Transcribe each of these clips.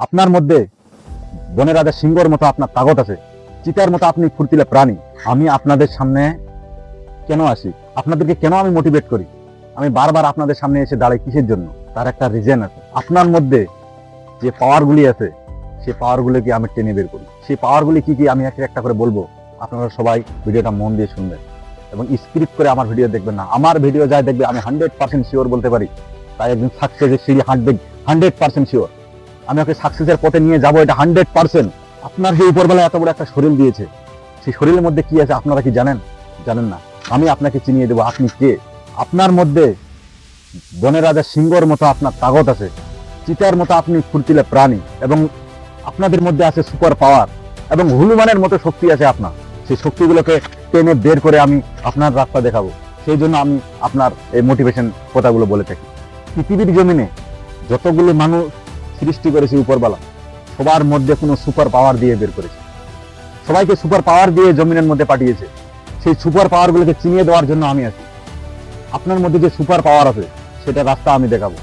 আপনার মধ্যে বনের রাজা সিংহর মতো আপনার তাগত আছে। চিতার মতো আপনি ফুর্তিলে প্রাণী। আমি আপনাদের সামনে কেন আসি? আপনাদেরকে কেন আমি মোটিভেট করি? আমি বারবার আপনাদের সামনে এসে দাঁড়াই কিসের জন্য? তার একটা রিজন আছে। আপনার মধ্যে যে পাওয়ারগুলি আছে সেই পাওয়ারগুলোকে আমি টেনে বের করি। সেই পাওয়ারগুলি কি কি আমি একটা একটা করে বলব? আপনারা সবাই ভিডিওটা মন দিয়ে শুনবেন। এবং স্ক্রিপ্ট করে আমার ভিডিও দেখবেন না। আমার ভিডিও যাই দেখবে আমি হান্ড্রেড পার্সেন্ট শিওর বলতে পারি। তাই একদিন সাকসেসের সিঁড়ি হাঁটবে হান্ড্রেড পার্সেন্ট শিওর আমি ওকে সাকসেসের পথে নিয়ে যাব, এটা হান্ড্রেড পার্সেন্ট আপনার সেই উপরবেলা এত বড় একটা শরীর দিয়েছে। সেই শরীরের মধ্যে কি আছে আপনারা কি জানেন? জানেন না। আমি আপনাকে চিনিয়ে দেবো, আপনি কে? আপনার মধ্যে বনের রাজা সিংহর মতো আপনার তাগত আছে। চিতার মতো আপনি ফুর্তিলে প্রাণী এবং আপনাদের মধ্যে আছে সুপার পাওয়ার এবং হনুমানের মতো শক্তি আছে আপনার। সেই শক্তিগুলোকে টেনে বের করে আমি আপনার রাস্তা দেখাবো। সেই জন্য আমি আপনার এই মোটিভেশন কথাগুলো বলে থাকি। পৃথিবীর জমিনে যতগুলো মানুষ সৃষ্টি করেছে উপরবেলা সবার মধ্যে কোনো সুপার পাওয়ার দিয়ে বের করেছে। সবাইকে সুপার পাওয়ার দিয়ে জমিনের মধ্যে পাঠিয়েছে। সেই সুপার পাওয়ারগুলোকে চিনিয়ে দেওয়ার জন্য আমি আছি। আপনার মধ্যে যে সুপার পাওয়ার আছে, সেটা রাস্তা আমি দেখাবো।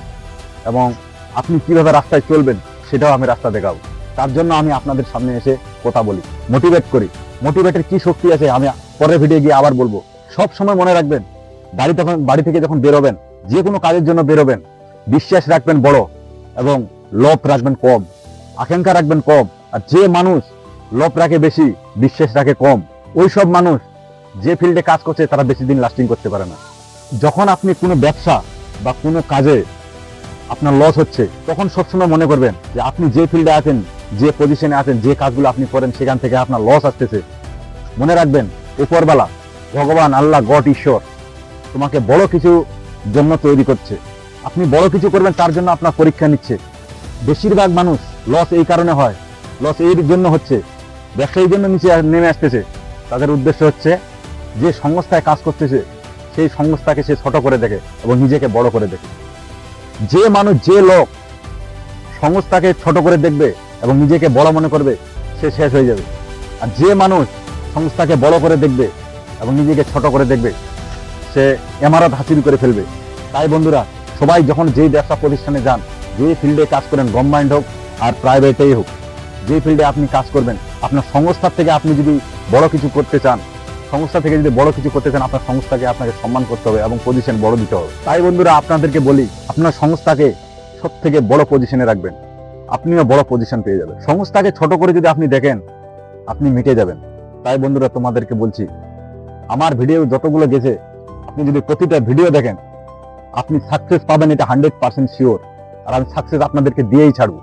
এবং আপনি কীভাবে রাস্তায় চলবেন, সেটাও আমি রাস্তা দেখাবো। তার জন্য আমি আপনাদের সামনে এসে কথা বলি মোটিভেট করি। মোটিভেটের কি শক্তি আছে, আমি পরের ভিডিও গিয়ে আবার বলব। সব সময় মনে রাখবেন, বাড়ি তখন, বাড়ি থেকে যখন বেরোবেন, যে কোনো কাজের জন্য বেরোবেন। বিশ্বাস রাখবেন বড়। এবং লোভ রাখবেন কম, আকাঙ্ক্ষা রাখবেন কম, আর যে মানুষ লোভ রাখে বেশি, বিশ্বাস রাখে কম ওই সব মানুষ যে ফিল্ডে কাজ করছে তারা বেশি দিন লাস্টিং করতে পারে না। যখন আপনি কোনো ব্যবসা বা কোনো কাজে আপনার লস হচ্ছে, তখন সবসময় মনে করবেন যে আপনি যে ফিল্ডে আছেন, যে পজিশনে আছেন, যে কাজগুলো আপনি করেন, সেখান থেকে আপনার লস আসতেছে। মনে রাখবেন উপরবেলা ভগবান, আল্লাহ, গড, ঈশ্বর তোমাকে বড় কিছু জন্য তৈরি করছে। আপনি বড় কিছু করবেন, তার জন্য আপনার পরীক্ষা নিচ্ছে। বেশিরভাগ মানুষ লস এই কারণে হয়। লস এই জন্য হচ্ছে, ব্যবসায়ীর জন্য নিচে নেমে আসতেছে। তাদের উদ্দেশ্য হচ্ছে, যে সংস্থায় কাজ করতেছে, সেই সংস্থাকে সে ছোট করে দেখে এবং নিজেকে বড় করে দেখে। যে মানুষ, যে লোক সংস্থাকে ছোট করে দেখবে এবং নিজেকে বড় মনে করবে, সে শেষ হয়ে যাবে। আর যে মানুষ সংস্থাকে বড় করে দেখবে এবং নিজেকে ছোট করে দেখবে, সে এমারত হাসিল করে ফেলবে। তাই বন্ধুরা, সবাই যখন যেই ব্যবসা প্রতিষ্ঠানে যান যে ফিল্ডে কাজ করেন গভর্নমেন্ট হোক আর প্রাইভেটেই হোক, যে ফিল্ডে আপনি কাজ করবেন, আপনার সংস্থার থেকে আপনি যদি বড় কিছু করতে চান সংস্থা থেকে যদি বড় কিছু করতে চান, আপনার সংস্থাকে আপনাকে সম্মান করতে হবে এবং পজিশন বড় দিতে হবে। তাই বন্ধুরা, আপনাদেরকে বলি, আপনার সংস্থাকে সব থেকে বড় পজিশনে রাখবেন। আপনিও বড় পজিশন পেয়ে যাবেন। সংস্থাকে ছোট করে যদি আপনি দেখেন, আপনি মিটে যাবেন। তাই বন্ধুরা, তোমাদেরকে বলছি, আমার ভিডিও যতগুলো গেছে, আপনি যদি প্রতিটা ভিডিও দেখেন, আপনি সাকসেস পাবেন এটা হান্ড্রেড পার্সেন্ট শিওর আর আমি সাকসেস আপনাদেরকে দিয়েই ছাড়বো।